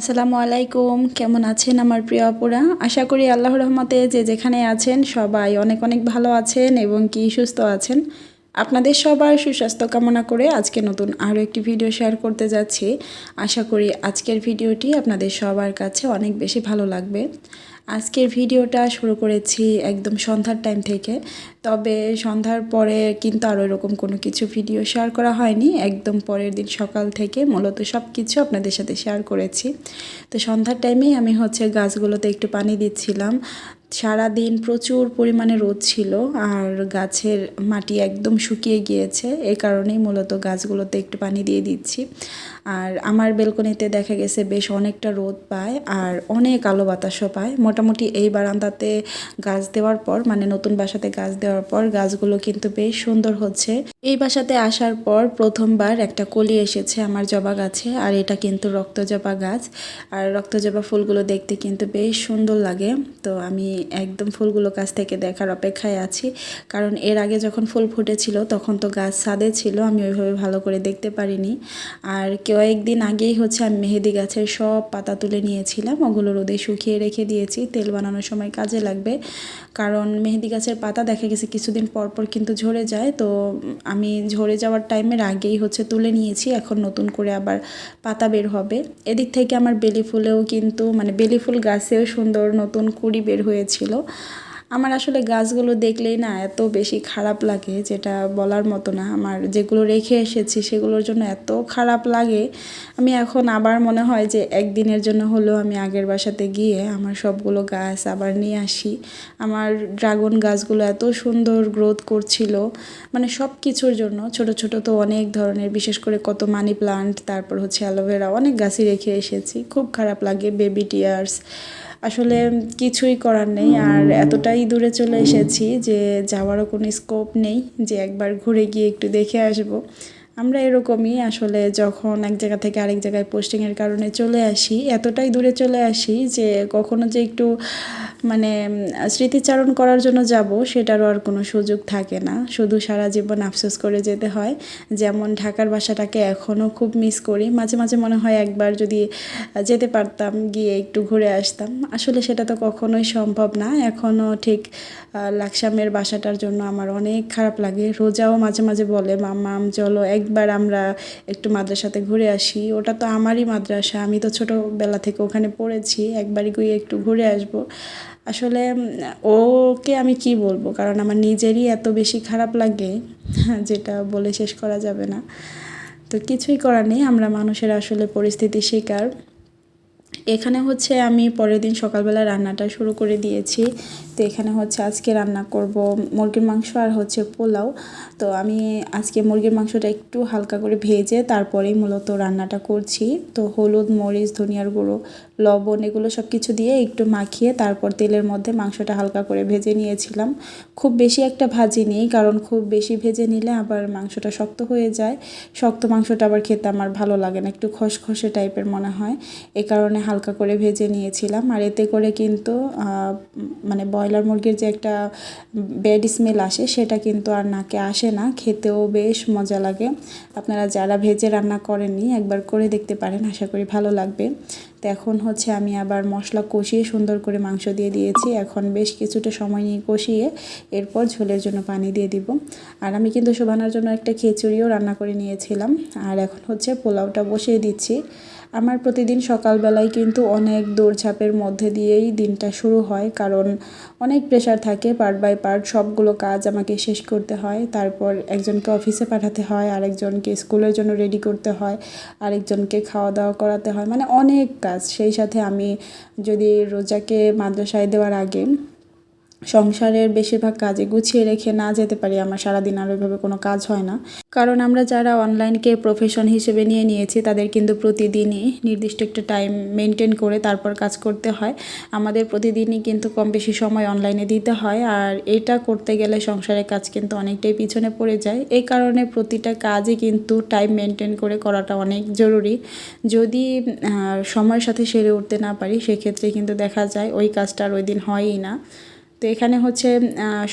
আসসালামু আলাইকুম। কেমন আছেন আমার প্রিয় অপরা আশা করি আল্লাহ রহমতে যে যেখানে আছেন সবাই অনেক অনেক ভালো আছেন এবং কি সুস্থ আছেন। আপনাদের সবার সুস্বাস্থ্য কামনা করে আজকে নতুন আরও একটি ভিডিও শেয়ার করতে যাচ্ছি। আশা করি আজকের ভিডিওটি আপনাদের সবার কাছে অনেক বেশি ভালো লাগবে। আজকের ভিডিওটা শুরু করেছি একদম সন্ধ্যার টাইম থেকে। তবে সন্ধ্যার পরে কিন্তু আর এরকম কোনো কিছু ভিডিও শেয়ার করা হয়নি। একদম পরের দিন সকাল থেকে মূলত সব কিছু আপনাদের সাথে শেয়ার করেছি। তো সন্ধ্যার টাইমেই আমি হচ্ছে গাছগুলোতে একটু পানি দিচ্ছিলাম। সারা দিন প্রচুর পরিমাণে রোদ ছিল আর গাছের মাটি একদম শুকিয়ে গিয়েছে। এই কারণেই মূলত গাছগুলোতে একটু পানি দিয়ে দিচ্ছি। আর আমার বেলকনিতে দেখা গেছে বেশ অনেকটা রোদ পায় আর অনেক আলো বাতাসও পায়। মোটামুটি এই বারান্দাতে গাছ দেওয়ার পর মানে নতুন বাসাতে গাছ দেওয়ার পর, গাছগুলো কিন্তু বেশ সুন্দর হচ্ছে। এই বাসাতে আসার পর প্রথমবার একটা কলি এসেছে আমার জবা গাছে আর এটা কিন্তু রক্তজবা গাছ। আর রক্তজবা ফুলগুলো দেখতে কিন্তু বেশ সুন্দর লাগে। তো আমি একদম ফুলগুলো কাছ থেকে দেখার অপেক্ষায় আছি। কারণ এর আগে যখন ফুল ফুটেছিল, তখন তো গাছ ছাদে ছিল, আমি ওইভাবে ভালো করে দেখতে পারিনি। আর কয়েকদিন আগেই হচ্ছে আমি মেহেদি গাছের সব পাতা তুলে নিয়েছিলাম, ওগুলো রোদে শুকিয়ে রেখে দিয়েছি। তেল বানানোর সময় কাজে লাগবে, কারণ মেহেদি গাছের পাতা দেখা গেছে কিছুদিন পর পর কিন্তু ঝরে যায়। তো আমি ঝরে যাওয়ার টাইমের আগেই হচ্ছে তুলে নিয়েছি, এখন নতুন করে আবার পাতা বের হবে। এদিক থেকে আমার বেলি ফুলেও কিন্তু মানে বেলি ফুল গাছেও সুন্দর নতুন কুড়ি বের হয়েছিল আমার আসলে গাছগুলো দেখলেই না এত বেশি খারাপ লাগে যেটা বলার মতো না। আমার যেগুলো রেখে এসেছি সেগুলোর জন্য এত খারাপ লাগে। আমি এখন আবার মনে হয় যে একদিনের জন্য হলেও আমি আগের বাসাতে গিয়ে আমার সবগুলো গাছ আবার নিয়ে আসি। আমার ড্রাগন গাছগুলো এত সুন্দর গ্রোথ করছিল। মানে সব কিছুর জন্য ছোট ছোট তো অনেক ধরনের, বিশেষ করে কত মানি প্লান্ট, তারপর হচ্ছে অ্যালোভেরা, অনেক গাছই রেখে এসেছি। খুব খারাপ লাগে, বেবি টিয়ার্স আসলে কিছুই করার নেই। আর এতটাই দূরে চলে এসেছি যে যাওয়ারও কোনো স্কোপ নেই, যে একবার ঘুরে গিয়ে একটু দেখে আসব। আমরা এরকমই আসলে যখন এক জায়গা থেকে আরেক জায়গায় পোস্টিংয়ের কারণে চলে আসি, এতটাই দূরে চলে আসি যে কখনো যে একটু মানে স্মৃতিচারণ করার জন্য যাব, সেটারও আর কোনো সুযোগ থাকে না। শুধু সারা জীবন আফসোস করে যেতে হয়। যেমন ঢাকার বাসাটাকে এখনও খুব মিস করি। মাঝে মাঝে মনে হয় একবার যদি যেতে পারতাম, গিয়ে একটু ঘুরে আসতাম। আসলে সেটা তো কখনোই সম্ভব না। এখনও ঠিক লাকসামের বাসাটার জন্য আমার অনেক খারাপ লাগে। রোজাও মাঝে মাঝে বলে মাম্মাম চলো একবার আমরা একটু মাদ্রাসাতে ঘুরে আসি। ওটা তো আমারই মাদ্রাসা। আমি তো ছোটোবেলা থেকে ওখানে পড়েছি। একবারই গিয়ে একটু ঘুরে আসব। আসলে, ওকে আমি কি বলব? কারণ আমার নিজেরই এত বেশি খারাপ লাগে যেটা বলে শেষ করা যাবে না। তো কিছুই করার নেই, আমরা মানুষের আসলে পরিস্থিতি শিকার। এখানে হচ্ছে আমি পরের দিন সকালবেলা রান্নাটা শুরু করে দিয়েছি। তো এখানে হচ্ছে আজকে রান্না করব মুরগির মাংস আর হচ্ছে পোলাও। তো আমি আজকে মুরগির মাংসটা একটু হালকা করে ভেজে তারপরেই মূলত রান্নাটা করছি। তো হলুদ, মরিচ, ধনিয়ার গুঁড়ো, লবণ এগুলো সব কিছু দিয়ে একটু মাখিয়ে তারপর তেলের মধ্যে মাংসটা হালকা করে ভেজে নিয়েছিলাম। খুব বেশি একটা ভাজি নেই, কারণ খুব বেশি ভেজে নিলে আবার মাংসটা শক্ত হয়ে যায়। শক্ত মাংসটা আবার খেতে আমার ভালো লাগে না, একটু খসখসে টাইপের মনে হয়। এ কারণে হালকা করে ভেজে নিয়েছিলাম। আর এতে করে কিন্তু মানে ব্রয়লার মুরগির যে একটা ব্যাড স্মেল আসে, সেটা কিন্তু আর নাকে আসে না। খেতেও বেশ মজা লাগে। আপনারা যারা ভেজে রান্না করেননি, একবার করে দেখতে পারেন, আশা করি ভালো লাগবে। তো এখন হচ্ছে আমি আবার মশলা কষিয়ে সুন্দর করে মাংস দিয়ে দিয়েছি। এখন বেশ কিছুটা সময় নিয়ে কষিয়ে এরপর ঝোলের জন্য পানি দিয়ে দিব। আর আমি কিন্তু শোভানোর জন্য একটা খিচুড়িও রান্না করে নিয়েছিলাম। আর এখন হচ্ছে পোলাওটা বসিয়ে দিচ্ছি। আমার প্রতিদিন সকালবেলায় কিন্তু অনেক দৌড়ঝাঁপের মধ্যে দিয়েই দিনটা শুরু হয়, কারণ অনেক প্রেশার থাকে পার্ট বাই পার্ট সবগুলো কাজ আমাকে শেষ করতে হয়। তারপর একজনকে অফিসে পাঠাতে হয়, আরেকজনকে স্কুলের জন্য রেডি করতে হয়, আরেকজনকে খাওয়া দাওয়া করাতে হয়। মানে অনেক কাজ। সেই সাথে আমি যদি রোজাকে মাদ্রাসায় দেওয়ার আগে সংসারের বেশিরভাগ কাজে গুছিয়ে রেখে না যেতে পারি, আমার সারাদিন আর ওইভাবে কোনো কাজ হয় না। কারণ আমরা যারা অনলাইনকে প্রফেশন হিসেবে নিয়ে নিয়েছি, তাদের কিন্তু প্রতিদিনই নির্দিষ্ট একটা টাইম মেনটেন করে তারপর কাজ করতে হয়। আমাদের প্রতিদিনই কিন্তু কম বেশি সময় অনলাইনে দিতে হয় আর এটা করতে গেলে সংসারের কাজ কিন্তু অনেকটাই পিছনে পড়ে যায়। এই কারণে প্রতিটা কাজই কিন্তু টাইম মেনটেন করে করাটা অনেক জরুরি। যদি সময়ের সাথে সেরে উঠতে না পারি, সেক্ষেত্রে কিন্তু দেখা যায় ওই কাজটা আর ওই দিন হয়ই না। তো এখানে হচ্ছে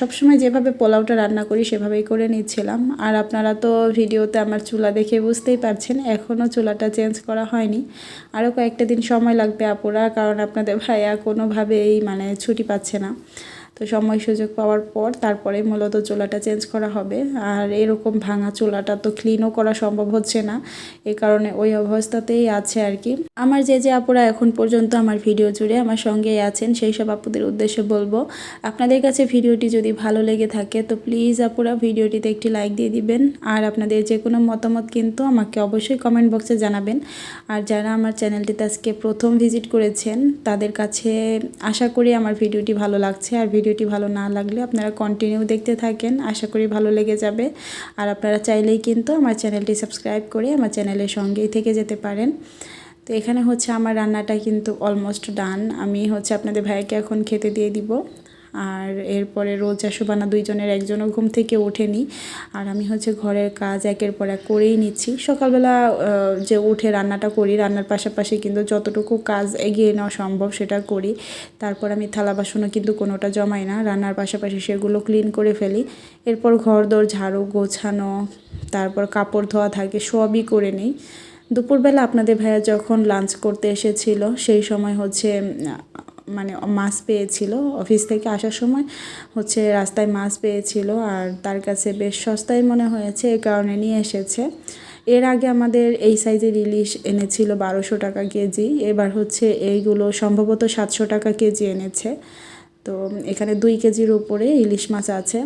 সবসময় যেভাবে পোলাওটা রান্না করি সেভাবেই করে নিচ্ছিলাম। আর আপনারা তো ভিডিওতে আমার চুলা দেখে বুঝতেই পারছেন এখনও চুলাটা চেঞ্জ করা হয়নি। আরও কয়েকটা দিন সময় লাগবে আপুরা, কারণ আপনাদের ভাইয়া কোনোভাবেই মানে ছুটি পাচ্ছে না। তো সময় সুযোগ পাওয়ার পর তারপরে মূলত চুলাটা চেঞ্জ করা হবে। আর এরকম ভাঙা চুলাটা তো ক্লিনও করা সম্ভব হচ্ছে না। এ কারণে ওই অবস্থাতেই আছে আর কি। আমার যে যে আপুরা এখন পর্যন্ত আমার ভিডিও জুড়ে আমার সঙ্গেই আছেন, সেই সব আপুদের উদ্দেশ্যে বলব, আপনাদের কাছে ভিডিওটি যদি ভালো লেগে থাকে তো প্লিজ আপুরা ভিডিওটিতে একটি লাইক দিয়ে দিবেন। আর আপনাদের যে কোনো মতামত কিন্তু আমাকে অবশ্যই কমেন্ট বক্সে জানাবেন। আর যারা আমার চ্যানেলটিতে আজকে প্রথম ভিজিট করেছেন, তাদের কাছে আশা করি আমার ভিডিওটি ভালো লাগছে। আর ভিডিওটি ভালো না লাগলে আপনারা কন্টিনিউ দেখতে থাকেন। আশা করি ভালো লেগে যাবে। আর আপনারা চাইলেই কিন্তু আমার চ্যানেলটি সাবস্ক্রাইব করে আমার চ্যানেলের সঙ্গেই থেকে যেতে পারেন। তো এখানে হচ্ছে আমার রান্নাটা কিন্তু অলমোস্ট ডান আমি হচ্ছে আপনাদের ভাইকে এখন খেতে দিয়ে দিব। আর এরপরে রোজা শোবানা দুইজনের, একজনও ঘুম থেকে ওঠেনি। আর আমি হচ্ছে ঘরের কাজ একের পর এক করেই নিচ্ছি। সকালবেলা যে উঠে রান্নাটা করি, রান্নার পাশাপাশি কিন্তু যতটুকু কাজ এগিয়ে নেওয়া সম্ভব সেটা করি। তারপর আমি থালা বাসনও কিন্তু কোনোটা জমাই না, রান্নার পাশাপাশি সেগুলো ক্লিন করে ফেলি। এরপর ঘর দোর ঝাড়ু, গোছানো, তারপর কাপড় ধোয়া থাকে, সবই করে নিই। দুপুরবেলা আপনাদের ভাইয়া যখন লাঞ্চ করতে এসেছিল, সেই সময় হচ্ছে মানে মাছ পেয়েছিল অফিস থেকে আসার সময়। হচ্ছে রাস্তায় মাছ পেয়েছিল আর তার কাছে বেশ সস্তায় মনে হয়েছে, এ কারণে নিয়ে এসেছে। এর আগে আমাদের এই সাইজের ইলিশ এনেছিল বারোশো টাকা কেজি, এবার হচ্ছে এইগুলো সম্ভবত সাতশো টাকা কেজি এনেছে। তো এখানে দুই কেজির উপরে ইলিশ মাছ আছে।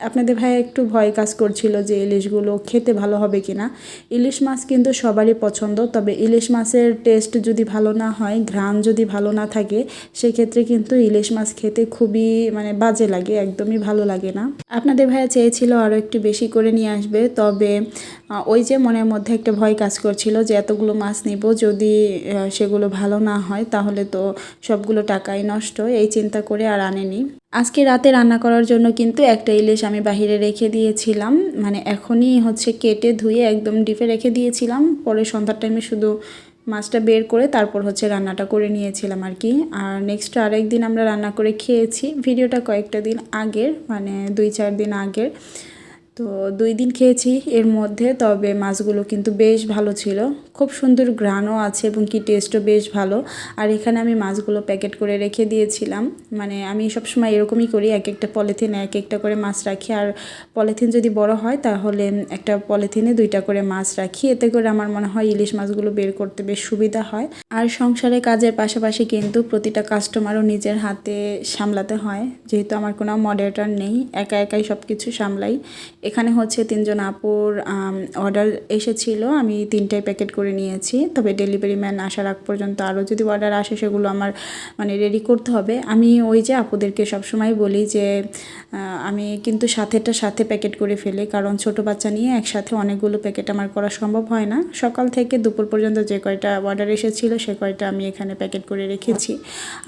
আপনাদের ভাই একটু ভয় কাজ করছিল যে ইলিশগুলো খেতে ভালো হবে কিনা। ইলিশ মাছ কিন্তু সবারই পছন্দ, তবে ইলিশ মাছের টেস্ট যদি ভালো না হয়, ঘ্রাণ যদি ভালো না থাকে, সেক্ষেত্রে কিন্তু ইলিশ মাছ খেতে খুবই মানে বাজে লাগে, একদমই ভালো লাগে না। আপনাদের ভাইয়া চেয়েছিল আরও একটু বেশি করে নিয়ে আসবে, তবে ওই যে মনের মধ্যে একটা ভয় কাজ করছিল যে এতগুলো মাছ নিব, যদি সেগুলো ভালো না হয়, তাহলে তো সবগুলো টাকাই নষ্ট, এই চিন্তা করে আর আনেনি। আজকে রাতে রান্না করার জন্য কিন্তু একটা ইলিশ আমি বাহিরে রেখে দিয়েছিলাম। মানে এখনই হচ্ছে কেটে ধুয়ে একদম ডিপে রেখে দিয়েছিলাম। পরে সন্ধ্যার টাইমে শুধু মাছটা বের করে তারপর হচ্ছে রান্নাটা করে নিয়েছিলাম আর কি। আর নেক্সট আরেক দিন আমরা রান্না করে খেয়েছি। ভিডিওটা কয়েকটা দিন আগের মানে দুই চার দিন আগের। তো দুই দিন খেয়েছি এর মধ্যে, তবে মাছগুলো কিন্তু বেশ ভালো ছিল। খুব সুন্দর গ্রানও আছে এবং কি টেস্টও বেশ ভালো। আর এখানে আমি মাছগুলো প্যাকেট করে রেখে দিয়েছিলাম। মানে আমি সবসময় এরকমই করি, এক একটা পলিথিনে এক একটা করে মাছ রাখি। আর পলিথিন যদি বড় হয়, তাহলে একটা পলিথিনে দুইটা করে মাছ রাখি। এতে করে আমার মনে হয় ইলিশ মাছগুলো বের করতে বেশ সুবিধা হয়। আর সংসারে কাজের পাশাপাশি কিন্তু প্রতিটা কাস্টমারও নিজের হাতে সামলাতে হয়। যেহেতু আমার কোনো মডারেটার নেই, একা একাই সব কিছু সামলাই। এখানে হচ্ছে তিনজন আপুর অর্ডার এসেছিল। আমি তিনটাই প্যাকেট করে নিয়েছি। তবে ডেলিভারি ম্যান আসার আগ পর্যন্ত আরও যদি অর্ডার আসে, সেগুলো আমার মানে রেডি করতে হবে। আমি ওই যে আপুদেরকে সবসময় বলি যে আমি কিন্তু সাথেটা সাথে প্যাকেট করে ফেলি। কারণ ছোট বাচ্চা নিয়ে একসাথে অনেকগুলো প্যাকেট আমার করা সম্ভব হয় না। সকাল থেকে দুপুর পর্যন্ত যে কয়টা অর্ডার এসেছিল, সে কয়টা আমি এখানে প্যাকেট করে রেখেছি।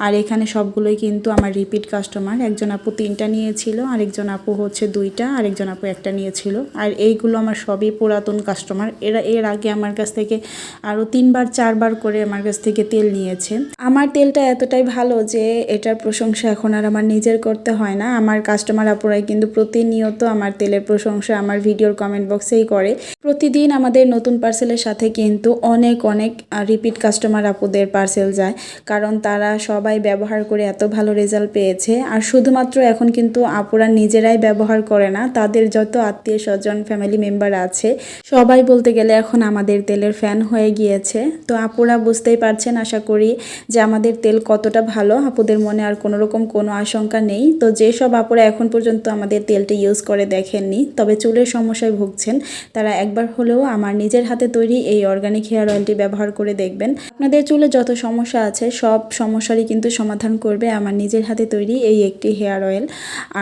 আর এখানে সবগুলোই কিন্তু আমার রিপিট কাস্টমার একজন আপু তিনটা নিয়েছিল, আরেকজন আপু হচ্ছে দুইটা, আরেকজন আপু একটা নিয়েছিল। আর এইগুলো আমার সবই পুরাতন কাস্টমার এরা, এর আগে আমার কাছ থেকে আরও তিনবার, চারবার করে আমার কাছ থেকে তেল নিয়েছে। আমার তেলটা এতটাই ভালো যে এটার প্রশংসা এখন আর আমার নিজের করতে হয় না। আমার কাস্টমার আপুরাই কিন্তু প্রতিনিয়ত আমার তেলের প্রশংসা আমার ভিডিওর কমেন্ট বক্সেই করে। প্রতিদিন আমাদের নতুন পার্সেলের সাথে কিন্তু অনেক অনেক রিপিট কাস্টমার আপুদের পার্সেল যায়। কারণ তারা সবাই ব্যবহার করে এত ভালো রেজাল্ট পেয়েছে। আর শুধুমাত্র এখন কিন্তু আপুরা নিজেরাই ব্যবহার করে না, তাদের যত আত্মীয় স্বজন ফ্যামিলি মেম্বার আছে, সবাই বলতে গেলে এখন আমাদের তেলের ফ্যান হয়ে গিয়েছে। তো আপুরা বুঝতেই পারছেন, আশা করি যে আমাদের তেল কতটা ভালো। আপুদের মনে আর কোনো রকম কোনো আশঙ্কা নেই। তো যেসব আপুরা এখন পর্যন্ত আমাদের তেলটি ইউজ করে দেখেননি, তবে চুলের সমস্যায় ভুগছেন, তারা একবার হলেও আমার নিজের হাতে তৈরি এই অর্গানিক হেয়ার অয়েলটি ব্যবহার করে দেখবেন। আপনাদের চুলে যত সমস্যা আছে, সব সমস্যারই কিন্তু সমাধান করবে আমার নিজের হাতে তৈরি এই একটি হেয়ার অয়েল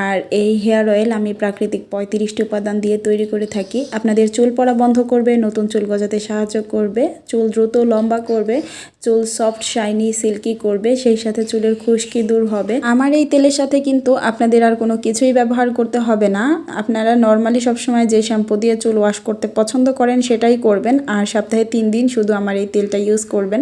আর এই হেয়ার অয়েল আমি প্রাকৃতিক পঁয়ত্রিশটি উপাদান দিয়ে তৈরি করে থাকি। আপনাদের চুল পড়া বন্ধ করবে, নতুন চুল গজাতে সাহায্য করবে। করবে, চুল দ্রুত লম্বা করবে, চুল সফট শাইনি সিল্কি করবে, সেই সাথে চুলের খুশকি দূর হবে। আমার এই তেলের সাথে কিন্তু আপনাদের আর কোনো কিছুই ব্যবহার করতে হবে না। আপনারা নর্মালি সবসময় যে শ্যাম্পু দিয়ে চুল ওয়াশ করতে পছন্দ করেন সেটাই করবেন, আর সপ্তাহে তিন দিন শুধু আমার এই তেলটা ইউজ করবেন।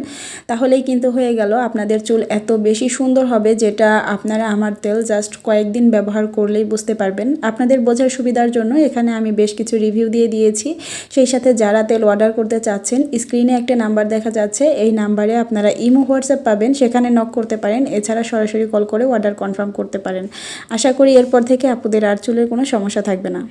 তাহলেই কিন্তু হয়ে গেল, আপনাদের চুল এত বেশি সুন্দর হবে যেটা আপনারা আমার তেল জাস্ট কয়েকদিন ব্যবহার করলেই বুঝতে পারবেন। আপনাদের বোঝার সুবিধার জন্য এখানে আমি বেশ কিছু রিভিউ দিয়ে দিয়েছি। সেই সাথে যারা তেল অর্ডার করতে চাচ্ছেন স্ক্রিনে একটা নাম্বার দেখা যাচ্ছে, এই নাম্বারে আপনারা ইমো, হোয়াটসঅ্যাপ পাবেন, সেখানে নক করতে পারেন, এছাড়া সরাসরি কল করে অর্ডার কনফার্ম করতে পারেন। আশা করি এরপর থেকে আপুদের আর চুলের কোনো সমস্যা থাকবে না।